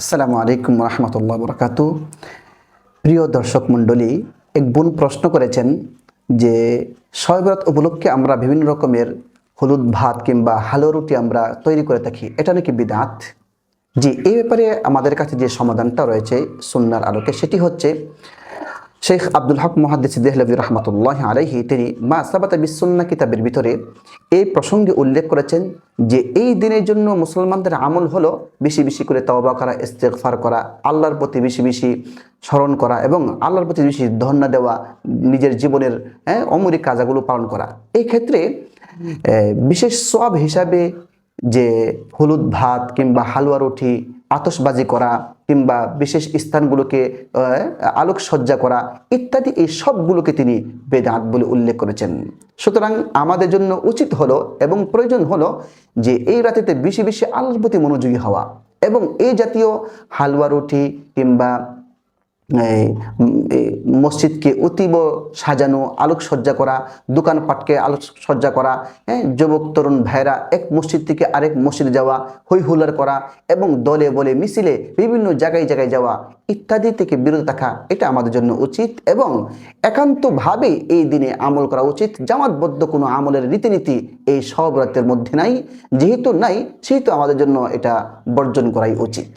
আসসালামু আলাইকুম রহমতুল্লাহ বরকাত প্রিয় দর্শক মণ্ডলী, এক বোন প্রশ্ন করেছেন যে সয়ব্রত উপলক্ষে আমরা বিভিন্ন রকমের হলুদ ভাত কিংবা হালো রুটি আমরা তৈরি করে থাকি, এটা নাকি বিদাত? জি, এই ব্যাপারে আমাদের কাছে যে সমাধানটা রয়েছে সুন্নার আলোকে, সেটি হচ্ছে শেখ আব্দুল হক মহাদ্দিস দেহলভি রহমতুল্লাহ আলাইহি তিনি মা সাবাতা বিসুন্না কিতাবের ভিতরে এই প্রসঙ্গে উল্লেখ করেছেন যে এই দিনের জন্য মুসলমানদের আমল হলো বেশি বেশি করে তওবা করা ইস্তেগফার করা আল্লাহর প্রতি বেশি বেশি স্মরণ করা এবং আল্লাহর প্রতি বেশি ধন্য দেওয়া নিজের জীবনের হ্যাঁ, অমূলিক কাজাগুলো পালন করা। এই ক্ষেত্রে বিশেষ সব হিসাবে যে হলুদ ভাত কিংবা হালুয়া রুটি আতশবাজি করা কিংবা বিশেষ স্থানগুলোকে আলোকসজ্জা করা ইত্যাদি এই সবগুলোকে তিনি বেদাত বলে উল্লেখ করেছেন। সুতরাং আমাদের জন্য উচিত হলো এবং প্রয়োজন হলো যে এই রাতেতে বেশি বেশি আল্লাহর প্রতি মনোযোগী হওয়া এবং এই জাতীয় হালুয়া রুটি কিংবা মসজিদকে অতীব সাজানো, আলোকসজ্জা করা, দোকানপাটকে আলোকসজ্জা করা হ্যাঁ যুবক, তরুণ ভাইরা এক মসজিদ থেকে আরেক মসজিদে যাওয়া হই হুল্লার করা এবং দলে বলে মিছিলে বিভিন্ন জায়গায় জায়গায় যাওয়া ইত্যাদি থেকে বিরত থাকা এটা আমাদের জন্য উচিত এবং একান্তভাবে এই দিনে আমল করা উচিত। জামাতবদ্ধ কোনো আমলের রীতিনীতি এই সব রাতের মধ্যে নাই, যেহেতু নাই, সেহেতু আমাদের জন্য এটা বর্জন করাই উচিত।